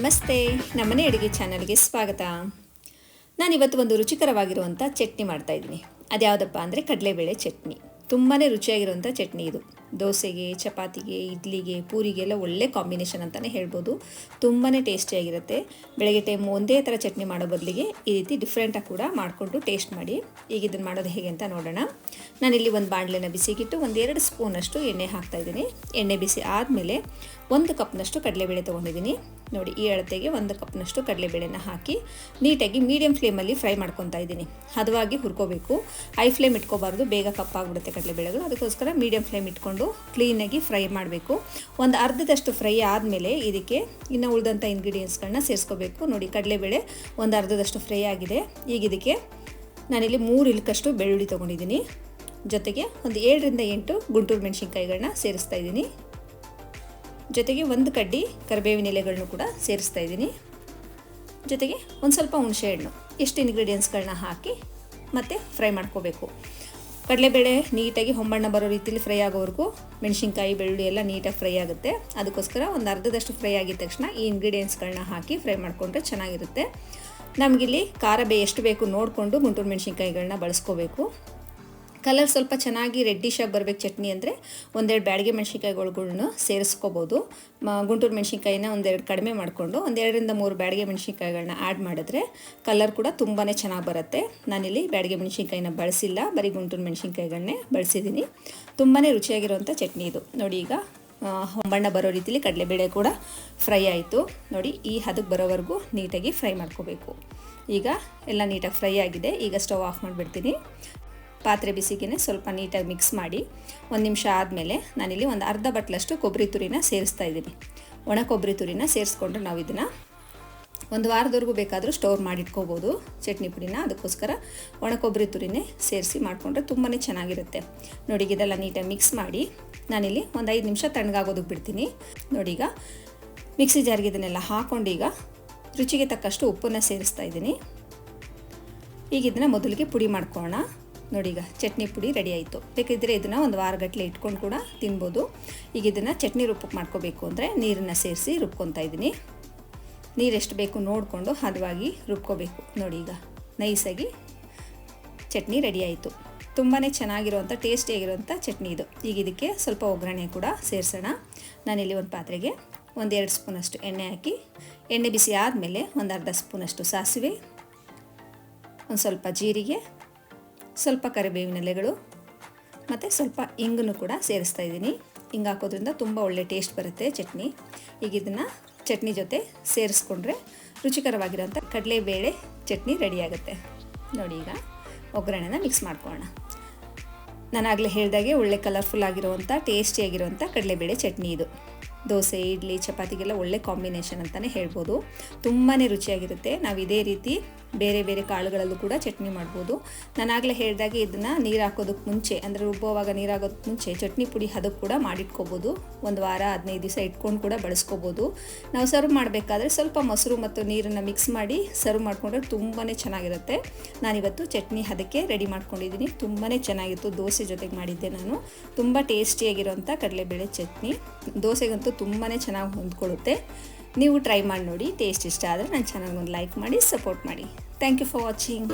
ನಮ್ಮನೆ ಅಡುಗೆ ಚಾನಲ್ಗೆ ಸ್ವಾಗತ. ನಾನಿವತ್ತು ಒಂದು ರುಚಿಕರವಾಗಿರುವಂಥ ಚಟ್ನಿ ಮಾಡ್ತಾಯಿದ್ದೀನಿ ಅದ್ಯಾವುದಪ್ಪ ಅಂದರೆ ಕಡಲೆಬೇಳೆ ಚಟ್ನಿ. ತುಂಬಾ ರುಚಿಯಾಗಿರುವಂಥ ಚಟ್ನಿ ಇದು. ದೋಸೆಗೆ, ಚಪಾತಿಗೆ, ಇಡ್ಲಿಗೆ ಪೂರಿಗೆಲ್ಲ ಒಳ್ಳೆ ಕಾಂಬಿನೇಷನ್ ಅಂತಲೇ ಹೇಳ್ಬೋದು. ತುಂಬಾ ಟೇಸ್ಟಿಯಾಗಿರುತ್ತೆ. ಬೆಳಗ್ಗೆ ಟೈಮ್ ಒಂದೇ ಥರ ಚಟ್ನಿ ಮಾಡೋ ಬದಲಿಗೆ ಈ ರೀತಿ ಡಿಫ್ರೆಂಟಾಗಿ ಕೂಡ ಮಾಡಿಕೊಂಡು ಟೇಸ್ಟ್ ಮಾಡಿ ಈಗ ಇದನ್ನು ಮಾಡೋದು ಹೇಗೆ ಅಂತ ನೋಡೋಣ. ನಾನಿಲ್ಲಿ ಒಂದು ಬಾಣಲೆನ ಬಿಸಿಗಿಟ್ಟು ಒಂದೆರಡು ಸ್ಪೂನಷ್ಟು ಎಣ್ಣೆ ಹಾಕ್ತಾಯಿದ್ದೀನಿ. ಎಣ್ಣೆ ಬಿಸಿ ಆದಮೇಲೆ ಒಂದು ಕಪ್ನಷ್ಟು ಕಡಲೆಬೇಳೆ ತೊಗೊಂಡಿದ್ದೀನಿ. ನೋಡಿ, ಈ ಅಳತೆಗೆ ಒಂದು ಕಪ್ನಷ್ಟು ಕಡಲೆಬೇಳೆನ ಹಾಕಿ ನೀಟಾಗಿ ಮೀಡಿಯಂ ಫ್ಲೇಮಲ್ಲಿ ಫ್ರೈ ಮಾಡ್ಕೊತಾ ಇದ್ದೀನಿ ಹದವಾಗಿ ಹುರ್ಕೋಬೇಕು. ಹೈ ಫ್ಲೇಮ್ ಇಟ್ಕೋಬಾರ್ದು. ಬೇಗ ಕಪ್ಪಾಗ್ಬಿಡುತ್ತೆ ಕಡಲೆಬೇಳೆಗಳು. ಅದಕ್ಕೋಸ್ಕರ ಮೀಡಿಯಂ ಫ್ಲೇಮ್ ಇಟ್ಕೊಂಡು ಕ್ಲೀನಾಗಿ ಫ್ರೈ ಮಾಡಬೇಕು. ಒಂದು ಅರ್ಧದಷ್ಟು ಫ್ರೈ ಆದಮೇಲೆ ಇದಕ್ಕೆ ಇನ್ನು ಉಳಿದಂಥ ಇಂಗ್ರೀಡಿಯೆಂಟ್ಸ್ಗಳನ್ನ ಸೇರಿಸ್ಕೋಬೇಕು. ನೋಡಿ, ಕಡಲೆಬೇಳೆ ಒಂದು ಅರ್ಧದಷ್ಟು ಫ್ರೈ ಆಗಿದೆ. ಈಗ ಇದಕ್ಕೆ ನಾನಿಲ್ಲಿ ಮೂರು ಇಲ್ಕಷ್ಟು ಬೆಳ್ಳುಳ್ಳಿ ತೊಗೊಂಡಿದ್ದೀನಿ. ಜೊತೆಗೆ ಒಂದು ಏಳರಿಂದ ಎಂಟು ಗುಂಟೂರು ಮೆಣಸಿನ್ಕಾಯಿಗಳನ್ನ ಸೇರಿಸ್ತಾ ಇದ್ದೀನಿ. ಜೊತೆಗೆ ಒಂದು ಕಡ್ಡಿ ಕರಿಬೇವಿನ ಎಲೆಗಳನ್ನು ಕೂಡ ಸೇರಿಸ್ತಾ ಇದ್ದೀನಿ. ಜೊತೆಗೆ ಒಂದು ಸ್ವಲ್ಪ ಹುಣಸೆಹಣ್ಣು ಎಷ್ಟು ಇಂಗ್ರೀಡಿಯೆಂಟ್ಸ್ಗಳನ್ನ ಹಾಕಿ ಮತ್ತೆ ಫ್ರೈ ಮಾಡ್ಕೋಬೇಕು. ಕಡಲೆಬೇಳೆ ನೀಟಾಗಿ ಹೊಂಬಣ್ಣ ಬರೋ ರೀತಿಯಲ್ಲಿ ಫ್ರೈ ಆಗೋವರೆಗೂ ಮೆಣಸಿನ್ಕಾಯಿ, ಬೆಳ್ಳುಳ್ಳಿ ಎಲ್ಲ ನೀಟಾಗಿ ಫ್ರೈ ಆಗುತ್ತೆ. ಅದಕ್ಕೋಸ್ಕರ ಒಂದು ಅರ್ಧದಷ್ಟು ಫ್ರೈ ಆಗಿದ ತಕ್ಷಣ ಈ ಇಂಗ್ರೀಡಿಯೆಂಟ್ಸ್ಗಳನ್ನ ಹಾಕಿ ಫ್ರೈ ಮಾಡಿಕೊಂಡ್ರೆ ಚೆನ್ನಾಗಿರುತ್ತೆ. ನಮಗಿಲ್ಲಿ ಖಾರ ಬೇ ಎಷ್ಟು ಬೇಕು ನೋಡಿಕೊಂಡು ಗುಂಟೂರು ಮೆಣಸಿನ್ಕಾಯಿಗಳನ್ನ ಬಳಸ್ಕೋಬೇಕು. ಕಲರ್ ಸ್ವಲ್ಪ ಚೆನ್ನಾಗಿ ರೆಡ್ಡಿಶ್ ಆಗಿ ಬರಬೇಕು ಚಟ್ನಿ ಅಂದರೆ ಒಂದೆರಡು ಬ್ಯಾಡಿಗೆ ಮೆಣಸಿನ್ಕಾಯಿಗಳ್ಗಳ್ನ ಸೇರಿಸ್ಕೋಬೋದು. ಗುಂಟೂರು ಮೆಣಸಿನ್ಕಾಯಿನ ಒಂದೆರಡು ಕಡಿಮೆ ಮಾಡಿಕೊಂಡು ಒಂದೆರಡರಿಂದ ಮೂರು ಬ್ಯಾಡಿಗೆ ಮೆಣಸಿನ್ಕಾಯಿಗಳನ್ನ ಆ್ಯಡ್ ಮಾಡಿದ್ರೆ ಕಲರ್ ಕೂಡ ತುಂಬಾ ಚೆನ್ನಾಗಿ ಬರುತ್ತೆ. ನಾನಿಲ್ಲಿ ಬ್ಯಾಡಿಗೆ ಮೆಣಸಿನ್ಕಾಯಿನ ಬಳಸಿಲ್ಲ, ಬರೀ ಗುಂಟೂರು ಮೆಣಸಿನ್ಕಾಯಿಗಳನ್ನೇ ಬಳಸಿದ್ದೀನಿ ತುಂಬಾ ರುಚಿಯಾಗಿರುವಂಥ ಚಟ್ನಿ ಇದು. ನೋಡಿ ಈಗ ಹೊಂಬಣ್ಣ ಬರೋ ರೀತಿಲಿ ಕಡಲೆಬೇಳೆ ಕೂಡ ಫ್ರೈ ಆಯಿತು. ನೋಡಿ ಈ ಹದಕ್ಕೆ ಬರೋವರೆಗೂ ನೀಟಾಗಿ ಫ್ರೈ ಮಾಡ್ಕೋಬೇಕು. ಈಗ ಎಲ್ಲ ನೀಟಾಗಿ ಫ್ರೈ ಆಗಿದೆ. ಈಗ ಸ್ಟವ್ ಆಫ್ ಮಾಡಿಬಿಡ್ತೀನಿ. ಪಾತ್ರೆ ಬಿಸಿಗೆ ಸ್ವಲ್ಪ ನೀಟಾಗಿ ಮಿಕ್ಸ್ ಮಾಡಿ ಒಂದು ನಿಮಿಷ ಆದಮೇಲೆ ನಾನಿಲ್ಲಿ ಒಂದು ಅರ್ಧ ಬಟ್ಲಷ್ಟು ಕೊಬ್ಬರಿ ತುರಿನ ಸೇರಿಸ್ತಾ ಇದ್ದೀನಿ. ಒಣ ಕೊಬ್ಬರಿ ತುರಿನ ಸೇರಿಸ್ಕೊಂಡ್ರೆ ನಾವು ಇದನ್ನು ಒಂದು ವಾರದವರೆಗೂ ಬೇಕಾದರೂ ಸ್ಟೋರ್ ಮಾಡಿಟ್ಕೋಬೋದು ಚಟ್ನಿ ಪುಡಿನ ಅದಕ್ಕೋಸ್ಕರ ಒಣ ಕೊಬ್ಬರಿ ತುರಿನೇ ಸೇರಿಸಿ ಮಾಡಿಕೊಂಡ್ರೆ ತುಂಬಾ ಚೆನ್ನಾಗಿರುತ್ತೆ. ನೋಡಿ ಇದೆಲ್ಲ ನೀಟಾಗಿ ಮಿಕ್ಸ್ ಮಾಡಿ ನಾನಿಲ್ಲಿ ಒಂದು ಐದು ನಿಮಿಷ ತಣ್ಣಗಾಗೋದಕ್ಕೆ ಬಿಡ್ತೀನಿ. ನೋಡಿ ಈಗ ಮಿಕ್ಸಿ ಜಾರ್ಗೆ ಇದನ್ನೆಲ್ಲ ಹಾಕ್ಕೊಂಡು ಈಗ ರುಚಿಗೆ ತಕ್ಕಷ್ಟು ಉಪ್ಪನ್ನು ಸೇರಿಸ್ತಾ ಇದ್ದೀನಿ. ಈಗ ಇದನ್ನು ಮೊದಲಿಗೆ ಪುಡಿ ಮಾಡ್ಕೊಳ್ಳೋಣ. ನೋಡಿ ಈಗ ಚಟ್ನಿ ಪುಡಿ ರೆಡಿ ಆಯಿತು. ಬೇಕಿದ್ದರೆ ಇದನ್ನು ಒಂದು ವಾರಗಟ್ಟಲೆ ಇಟ್ಕೊಂಡು ಕೂಡ ತಿನ್ಬೋದು. ಈಗ ಇದನ್ನು ಚಟ್ನಿ ರುಬ್ಬಕ್ಕೆ ಮಾಡ್ಕೋಬೇಕು ಅಂದರೆ ನೀರನ್ನು ಸೇರಿಸಿ ರುಬ್ಕೊತಾ ಇದ್ದೀನಿ. ನೀರೆಷ್ಟು ಬೇಕು ನೋಡಿಕೊಂಡು ಹದವಾಗಿ ರುಬ್ಕೋಬೇಕು. ನೋಡಿ ಈಗ ನೈಸಾಗಿ ಚಟ್ನಿ ರೆಡಿ ಆಯಿತು. ತುಂಬಾ ಚೆನ್ನಾಗಿರುವಂಥ ಟೇಸ್ಟಿಯಾಗಿರುವಂಥ ಚಟ್ನಿ ಇದು. ಈಗ ಇದಕ್ಕೆ ಸ್ವಲ್ಪ ಒಗ್ಗರಣೆ ಕೂಡ ಸೇರಿಸೋಣ. ನಾನಿಲ್ಲಿ ಒಂದು ಪಾತ್ರೆಗೆ ಒಂದೆರಡು ಸ್ಪೂನಷ್ಟು ಎಣ್ಣೆ ಹಾಕಿ, ಎಣ್ಣೆ ಬಿಸಿ ಆದಮೇಲೆ ಒಂದು ಅರ್ಧ ಸ್ಪೂನಷ್ಟು ಸಾಸಿವೆ, ಒಂದು ಸ್ವಲ್ಪ ಜೀರಿಗೆ ಸ್ವಲ್ಪ ಕರಿಬೇವಿನ ಎಲೆಗಳು ಮತ್ತು ಸ್ವಲ್ಪ ಇಂಗನ್ನು ಕೂಡ ಸೇರಿಸ್ತಾ ಇದ್ದೀನಿ. ಹಿಂಗೆ ಹಾಕೋದ್ರಿಂದ ತುಂಬ ಒಳ್ಳೆ ಟೇಸ್ಟ್ ಬರುತ್ತೆ ಚಟ್ನಿ. ಈಗ ಇದನ್ನು ಚಟ್ನಿ ಜೊತೆ ಸೇರಿಸ್ಕೊಂಡ್ರೆ ರುಚಿಕರವಾಗಿರೋಂಥ ಕಡಲೆಬೇಳೆ ಚಟ್ನಿ ರೆಡಿಯಾಗುತ್ತೆ ನೋಡಿ ಈಗ ಒಗ್ಗರಣೆನ ಮಿಕ್ಸ್ ಮಾಡ್ಕೊಳ್ಳೋಣ. ನಾನಾಗಲೇ ಹೇಳಿದಾಗೆ ಒಳ್ಳೆ ಕಲರ್ಫುಲ್ ಆಗಿರುವಂಥ ಟೇಸ್ಟಿಯಾಗಿರುವಂಥ ಕಡಲೆಬೇಳೆ ಚಟ್ನಿ ಇದು. ದೋಸೆ, ಇಡ್ಲಿ, ಚಪಾತಿಗೆಲ್ಲ ಒಳ್ಳೆ ಕಾಂಬಿನೇಷನ್ ಅಂತಲೇ ಹೇಳ್ಬೋದು. ತುಂಬಾ ರುಚಿಯಾಗಿರುತ್ತೆ. ನಾವು ಇದೇ ರೀತಿ ಬೇರೆ ಬೇರೆ ಕಾಳುಗಳಲ್ಲೂ ಕೂಡ ಚಟ್ನಿ ಮಾಡ್ಬೋದು. ನಾನಾಗಲೇ ಹೇಳಿದಾಗೆ ಇದನ್ನು ನೀರು ಹಾಕೋದಕ್ಕೆ ಮುಂಚೆ, ಅಂದರೆ ರುಬ್ಬೋವಾಗ ನೀರು ಹಾಕೋದಕ್ಕೆ ಮುಂಚೆ ಚಟ್ನಿ ಪುಡಿ ಅದಕ್ಕೆ ಕೂಡ ಮಾಡಿಟ್ಕೋಬೋದು. ಒಂದು ವಾರ, ಹದಿನೈದು ದಿವಸ ಇಟ್ಕೊಂಡು ಕೂಡ ಬಳಸ್ಕೋಬೋದು. ನಾವು ಸರ್ವ್ ಮಾಡಬೇಕಾದ್ರೆ ಸ್ವಲ್ಪ ಮೊಸರು ಮತ್ತು ನೀರನ್ನು ಮಿಕ್ಸ್ ಮಾಡಿ ಸರ್ವ್ ಮಾಡಿಕೊಂಡ್ರೆ ತುಂಬಾ ಚೆನ್ನಾಗಿರುತ್ತೆ. ನಾನಿವತ್ತು ಚಟ್ನಿ ಅದಕ್ಕೆ ರೆಡಿ ಮಾಡ್ಕೊಂಡಿದ್ದೀನಿ ತುಂಬಾ ಚೆನ್ನಾಗಿತ್ತು. ದೋಸೆ ಜೊತೆಗೆ ಮಾಡಿದ್ದೆ ನಾನು. ತುಂಬ ಟೇಸ್ಟಿಯಾಗಿರೋಂಥ ಕಡಲೆಬೇಳೆ ಚಟ್ನಿ. ದೋಸೆಗಂತೂ ತುಂಬಾ ಚೆನ್ನಾಗಿ ಹೊಂದ್ಕೊಳ್ಳುತ್ತೆ. ನೀವು ಟ್ರೈ ಮಾಡಿ ನೋಡಿ ಟೇಸ್ಟ್ ಇಷ್ಟ ಆದರೆ ನನ್ನ ಚಾನಲ್ಗೊಂದು ಲೈಕ್ ಮಾಡಿ ಸಪೋರ್ಟ್ ಮಾಡಿ. Thank you for watching